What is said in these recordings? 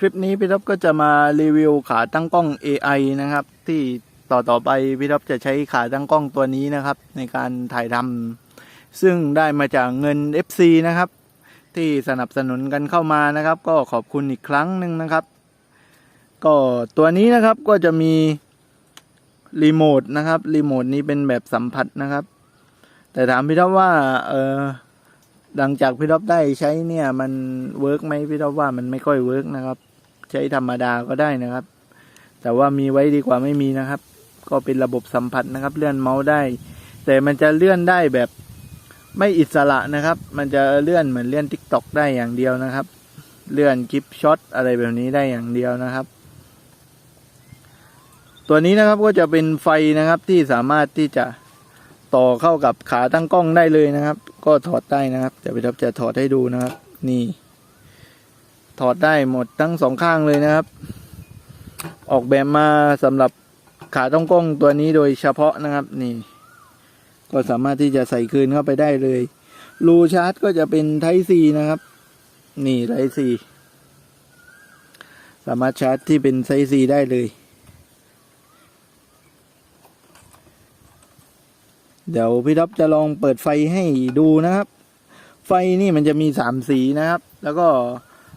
คลิปนี้พี่ท็อปก็จะมารีวิวขาตั้งกล้อง AI นะครับ ที่ต่อต่อไปพี่ท็อปจะใช้ขาตั้งกล้องตัวนี้นะครับ ในการถ่ายทำซึ่งได้มาจากเงิน FC นะครับ ที่สนับสนุนกันเข้ามานะครับ ก็ขอบคุณอีกครั้งหนึ่งนะครับ ก็ตัวนี้นะครับก็จะมีรีโมทนะครับรีโมทนี้เป็นแบบสัมผัสนะครับ แต่ถามพี่ท็อปว่าเออหลังจากพี่ท็อปได้ใช้เนี่ยมันเวิร์กไหมพี่ท็อปว่ามันไม่ค่อยเวิร์กนะครับ ใช้ธรรมดาก็ได้นะครับ แต่ว่ามีไว้ดีกว่าไม่มีนะครับ ก็เป็นระบบสัมผัสนะครับ เลื่อนเมาส์ได้ แต่มันจะเลื่อนได้แบบไม่อิสระนะครับ มันจะเลื่อนเหมือนเลื่อนทิกตอกได้อย่างเดียวนะครับ เลื่อนคลิปช็อตอะไรแบบนี้ได้อย่างเดียวนะครับ ตัวนี้นะครับก็จะเป็นไฟนะครับที่สามารถที่จะต่อเข้ากับขาตั้งกล้องได้เลยนะครับ ก็ถอดได้นะครับเดี๋ยวพี่ท็อปจะถอดให้ดูนะครับ นี่ ถอดได้หมดทั้งสองข้างเลยนะครับ ออกแบบมาสำหรับขาตั้งกล้องตัวนี้โดยเฉพาะนะครับนี่ ก็สามารถที่จะใส่คืนเข้าไปได้เลย รูชาร์จก็จะเป็นไทซีนะครับ นี่ไทซีสามารถชาร์จที่เป็นไทซีได้เลย เดี๋ยวพี่ท็อปจะลองเปิดไฟให้ดูนะครับ ไฟนี่มันจะมีสามสีนะครับ แล้วก็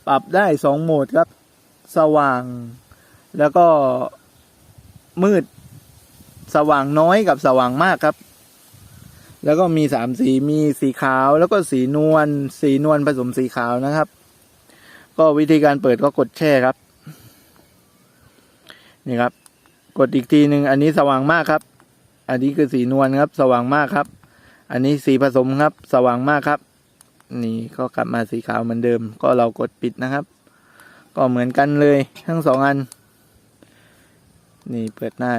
ปรับได้สองโหมดครับ สว่าง แล้วก็มืด สว่างน้อยกับสว่างมากครับ แล้วก็มีสามสีมีสีขาว แล้วก็สีนวลสีนวลผสมสีขาวนะครับ ก็วิธีการเปิดก็กดแช่ครับ นี่ครับ กดอีกทีหนึ่งอันนี้สว่างมากครับ อันนี้คือสีนวลครับ สว่างมากครับ อันนี้สีผสมครับ สว่างมากครับ นี่ก็กลับมาสีขาวเหมือนเดิม ก็เรากดปิดนะครับ ก็เหมือนกันเลยทั้งสองอัน นี่เปิดหน้า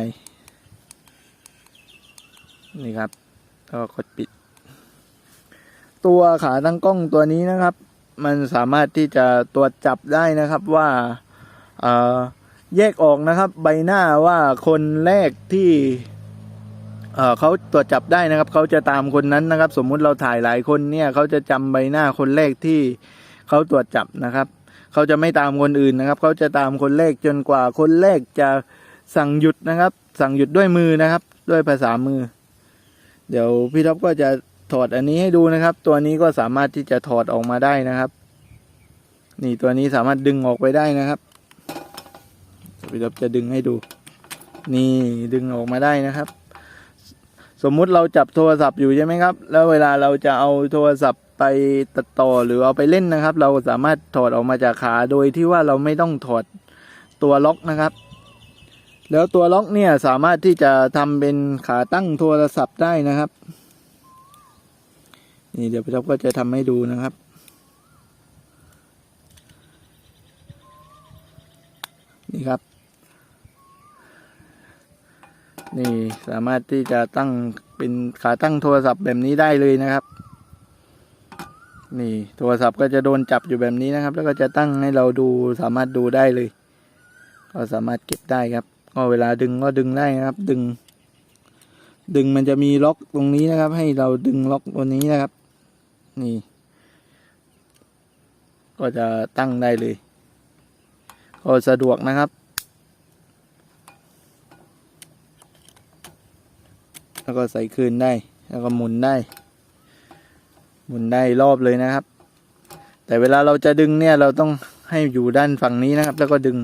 นี่ครับก็กดปิด ตัวขาตั้งกล้องตัวนี้นะครับ มันสามารถที่จะตรวจจับได้นะครับว่าแยกออกนะครับ ใบหน้าว่าคนแรกที่ เขาตรวจจับได้นะครับ เขาจะตามคนนั้นนะครับ สมมุติเราถ่ายหลายคนเนี่ยเขาจะจำใบหน้าคนแรกที่เขาตรวจจับนะครับ เขาจะไม่ตามคนอื่นนะครับ เขาจะตามคนแรกจนกว่าคนแรกจะสั่งหยุดนะครับ สั่งหยุดด้วยมือนะครับ ด้วยภาษามือ เดี๋ยวพี่ท็อปก็จะถอดอันนี้ให้ดูนะครับ ตัวนี้ก็สามารถที่จะถอดออกมาได้นะครับ นี่ตัวนี้สามารถดึงออกไปได้นะครับพี่ท็อปจะดึงให้ดู นี่ดึงออกมาได้นะครับ สมมุติเราจับโทรศัพท์อยู่ใช่ไหมครับ แล้วเวลาเราจะเอาโทรศัพท์ไปตัดต่อหรือเอาไปเล่นนะครับ เราสามารถถอดออกมาจากขาโดยที่ว่าเราไม่ต้องถอดตัวล็อกนะครับ แล้วตัวล็อกเนี่ยสามารถที่จะทำเป็นขาตั้งโทรศัพท์ได้นะครับ นี่เดี๋ยวพี่ท็อปก็จะทำให้ดูนะครับนี่ครับ นี่สามารถที่จะตั้งเป็นขาตั้งโทรศัพท์แบบนี้ได้เลยนะครับ นี่โทรศัพท์ก็จะโดนจับอยู่แบบนี้นะครับ แล้วก็จะตั้งให้เราดูสามารถดูได้เลย ก็สามารถเก็บได้ครับ ก็เวลาดึงก็ดึงได้นะครับ ดึง ดึงมันจะมีล็อกตรงนี้นะครับ ให้เราดึงล็อกตัวนี้นะครับ นี่ ก็จะตั้งได้เลยก็สะดวกนะครับ แล้วก็ใส่คืนได้ แล้วก็หมุนได้ หมุนได้รอบเลยนะครับ แต่เวลาเราจะดึงเนี่ยเราต้องให้อยู่ด้านฝั่งนี้นะครับ แล้วก็ดึง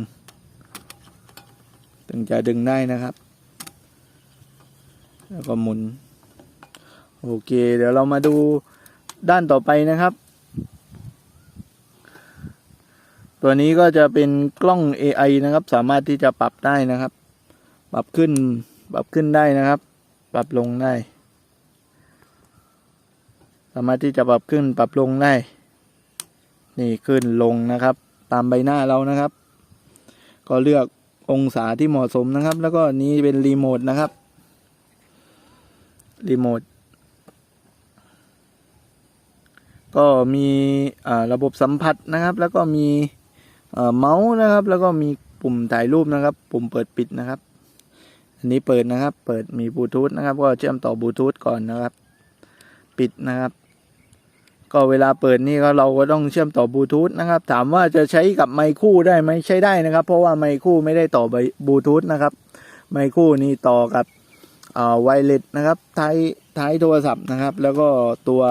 ถึงจะดึงได้นะครับ แล้วก็หมุน โอเค เดี๋ยวเรามาดูด้านต่อไปนะครับ ตัวนี้ก็จะเป็นกล้อง AI นะครับ สามารถที่จะปรับได้นะครับ ปรับขึ้น ปรับขึ้นได้นะครับ ปรับลงได้ สามารถที่จะปรับขึ้นปรับลงได้ นี่ขึ้นลงนะครับ ตามใบหน้าเรานะครับ ก็เลือกองศาที่เหมาะสมนะครับ แล้วก็นี้เป็นรีโมทนะครับ รีโมท ก็มีระบบสัมผัสนะครับ แล้วก็มีเมาส์นะครับ แล้วก็มีปุ่มถ่ายรูปนะครับ ปุ่มเปิดปิดนะครับ อันนี้เปิดนะครับ เปิดมีบลูทูธนะครับ ก็เชื่อมต่อบลูทูธก่อนนะครับ ปิดนะครับ ก็เวลาเปิดนี่ก็เราก็ต้องเชื่อมต่อบลูทูธนะครับ ถามว่าจะใช้กับไมค์คู่ได้ไหมใช้ได้นะครับ เพราะว่าไมค์คู่ไม่ได้ต่อบลูทูธนะครับ ไมค์คู่นี่ต่อกับอ่าไวเลสนะครับท้ายท้ายโทรศัพท์นะครับ แล้วก็ตัว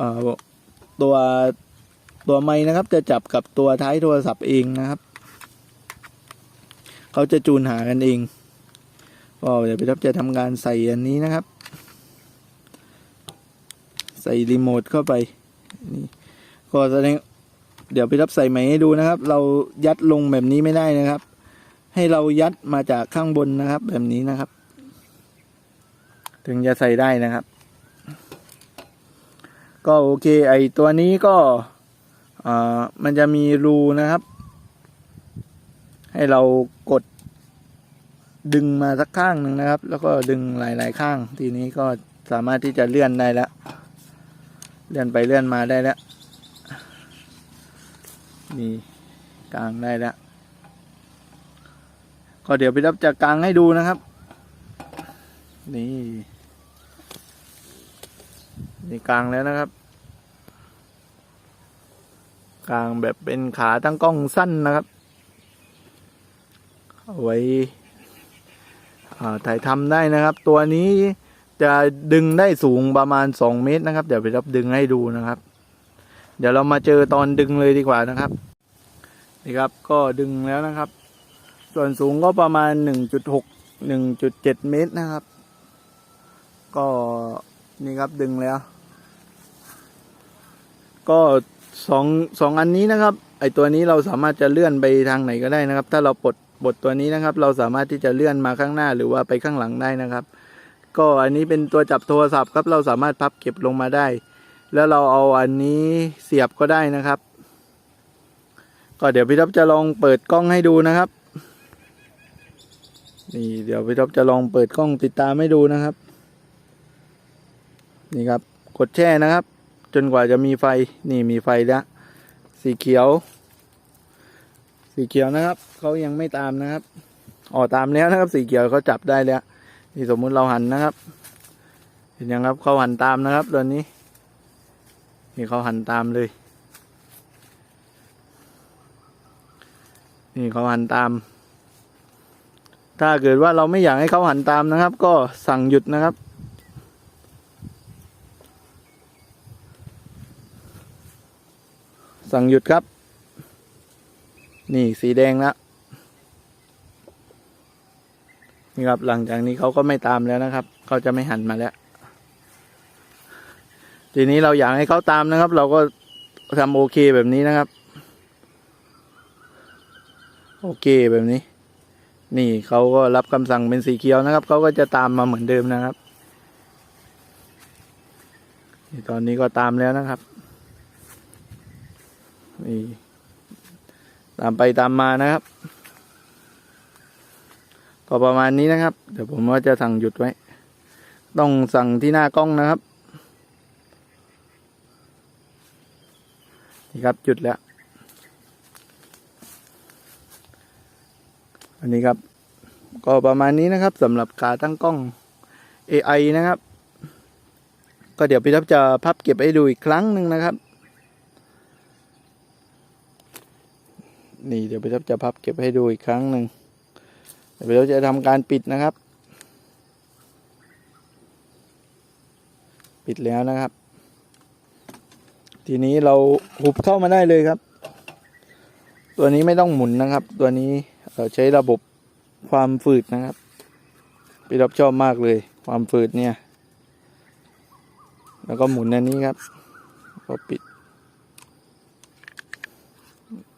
อ่าตัวตัวไม้นะครับ จะจับกับตัวท้ายโทรศัพท์เองนะครับ เขาจะจูนหากันเอง ก็เดี๋ยวพี่ทับจะทำการใส่อันนี้นะครับ ใส่รีโมทเข้าไปนี่ก็แสดงเดี๋ยวพี่ทับใส่ใหม่ให้ดูนะครับ เรายัดลงแบบนี้ไม่ได้นะครับ ให้เรายัดมาจากข้างบนนะครับ แบบนี้นะครับ ถึงจะใส่ได้นะครับ ก็โอเค ไอตัวนี้ก็อ่ามันจะมีรูนะครับ ให้เรากด ดึงมาสักข้างหนึ่งนะครับ แล้วก็ดึงหลาย ๆ ข้าง ทีนี้ก็สามารถที่จะเลื่อนได้แล้ว เลื่อนไปเลื่อนมาได้แล้วนี่กลางได้แล้ว ก็เดี๋ยวพี่รับจะกลางให้ดูนะครับ นี่นี่กลางแล้วนะครับ กลางแบบเป็นขาตั้งกล้องสั้นนะครับ เอาไว้ ถ่ายทำได้นะครับ ตัวนี้จะดึงได้สูงประมาณสองเมตรนะครับ เดี๋ยวไปรับดึงให้ดูนะครับ เดี๋ยวเรามาเจอตอนดึงเลยดีกว่านะครับนี่ครับก็ดึงแล้วนะครับ ส่วนสูงก็ประมาณหนึ่งจุดหกหนึ่งจุดเจ็ดเมตรนะครับ ก็นี่ครับดึงแล้ว ก็สองสองอันนี้นะครับ ไอตัวนี้เราสามารถจะเลื่อนไปทางไหนก็ได้นะครับ ถ้าเราปลด บทตัวนี้นะครับ เราสามารถที่จะเลื่อนมาข้างหน้าหรือว่าไปข้างหลังได้นะครับ ก็อันนี้เป็นตัวจับโทรศัพท์ครับ เราสามารถพับเก็บลงมาได้ แล้วเราเอาอันนี้เสียบก็ได้นะครับ ก็เดี๋ยวพี่ท็อปจะลองเปิดกล้องให้ดูนะครับ นี่เดี๋ยวพี่ท็อปจะลองเปิดกล้องติดตามให้ดูนะครับ นี่ครับ กดแช่นะครับ จนกว่าจะมีไฟนี่มีไฟแล้วสีเขียว สีเขียวนะครับเขายังไม่ตามนะครับอ๋อตามแล้วนะครับ สีเขียวเขาจับได้แล้วนี่สมมุติเราหันนะครับ เห็นยังครับเขาหันตามนะครับตอนนี้ นี่เขาหันตามเลย นี่เขาหันตาม ถ้าเกิดว่าเราไม่อยากให้เขาหันตามนะครับ ก็สั่งหยุดนะครับสั่งหยุดครับ นี่สีแดงแล้วนี่ครับหลังจากนี้เขาก็ไม่ตามแล้วนะครับ เขาจะไม่หันมาแล้ว ทีนี้เราอยากให้เขาตามนะครับ เราก็ทำโอเคแบบนี้นะครับ โอเคแบบนี้ นี่เขาก็รับคำสั่งเป็นสีเขียวนะครับ เขาก็จะตามมาเหมือนเดิมนะครับตอนนี้ก็ตามแล้วนะครับ นี่ ตามไปตามมานะครับ ก็ประมาณนี้นะครับ เดี๋ยวผมว่าจะสั่งหยุดไว้ ต้องสั่งที่หน้ากล้องนะครับ นี่ครับหยุดแล้ว อันนี้ครับ ก็ประมาณนี้นะครับสำหรับขาตั้งกล้อง AI นะครับ ก็เดี๋ยวพี่ทับจะพับเก็บให้ดูอีกครั้งหนึ่งนะครับ นี่เดี๋ยวพี่ทับจะพับเก็บให้ดูอีกครั้งหนึ่งเดี๋ยวพี่ทับจะทำการปิดนะครับ ปิดแล้วนะครับ ทีนี้เราหุบเข้ามาได้เลยครับ ตัวนี้ไม่ต้องหมุนนะครับ ตัวนี้เใช้ระบบความฝืดนะครับพี่รับชอบมากเลย ความฝืดเนี่ย แล้วก็หมุนอันนี้ครับ ก็ปิด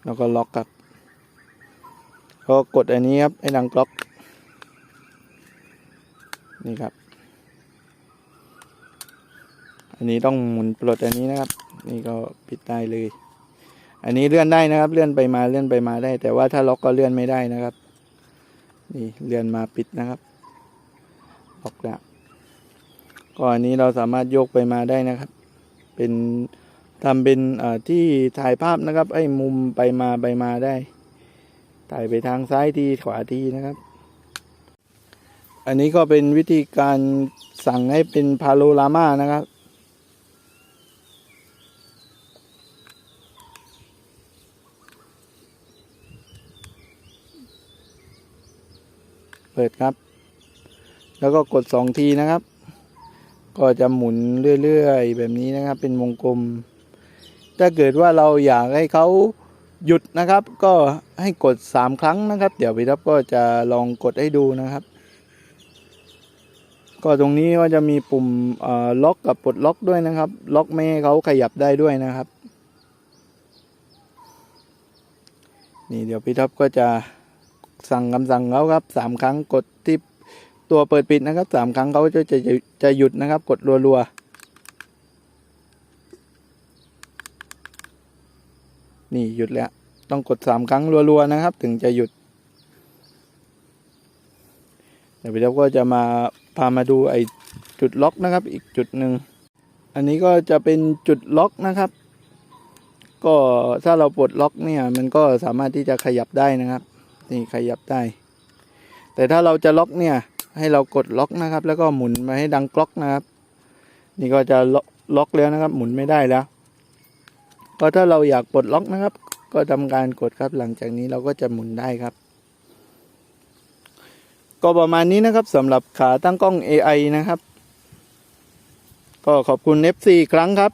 แล้วก็ล็อกครับก็กดอันนี้ครับให้ดังกล็อก นี่ครับ อันนี้ต้องหมุนปลดอันนี้นะครับ นี่ก็ปิดได้เลย อันนี้เลื่อนได้นะครับ เลื่อนไปมาเลื่อนไปมาได้ แต่ว่าถ้าล็อกก็เลื่อนไม่ได้นะครับ นี่เลื่อนมาปิดนะครับล็อกแล้วก็อันนี้เราสามารถโยกไปมาได้นะครับ เป็น ทำเป็นที่ถ่ายภาพนะครับ ไอ้มุมไปมาไปมาได้ ถ่ายไปทางซ้ายทีขวาทีนะครับ อันนี้ก็เป็นวิธีการสั่งให้เป็นพาโลรามานะครับเปิดครับ แล้วก็กดสองทีนะครับ ก็จะหมุนเรื่อยๆ แบบนี้นะครับ เป็นวงกลม ถ้าเกิดว่าเราอยากให้เขาหยุดนะครับ ก็ให้กดสามครั้งนะครับ เดี๋ยวพี่ทับก็จะลองกดให้ดูนะครับ ก็ตรงนี้ก็จะมีปุ่มล็อกกับปลดล็อกด้วยนะครับ ล็อกไม่ให้เขาขยับได้ด้วยนะครับ นี่เดี๋ยวพี่ท็อปก็จะสั่งคำสั่งเขาครับสามครั้งกดที่ตัวเปิดปิดนะครับสามครั้งเขาจะจะจะจะหยุดนะครับ กดรัวๆ นี่หยุดแล้ว ต้องกดสามครั้งรัวๆนะครับ ถึงจะหยุด เดี๋ยวพี่ท็อปก็จะมาพามาดูไอ้จุดล็อกนะครับ อีกจุดหนึ่ง อันนี้ก็จะเป็นจุดล็อกนะครับ ก็ถ้าเราปลดล็อกเนี่ย มันก็สามารถที่จะขยับได้นะครับ นี่ขยับได้ แต่ถ้าเราจะล็อกเนี่ย ให้เรากดล็อกนะครับ แล้วก็หมุนมาให้ดังกล็อกนะครับ นี่ก็จะล็อกล็อกแล้วนะครับ หมุนไม่ได้แล้ว ก็ถ้าเราอยากปลดล็อกนะครับ ก็ทำการกดครับหลังจากนี้เราก็จะหมุนได้ครับ ก็ประมาณนี้นะครับสำหรับขาตั้งกล้อง AI นะครับ ก็ขอบคุณ FC อีกครั้งครับ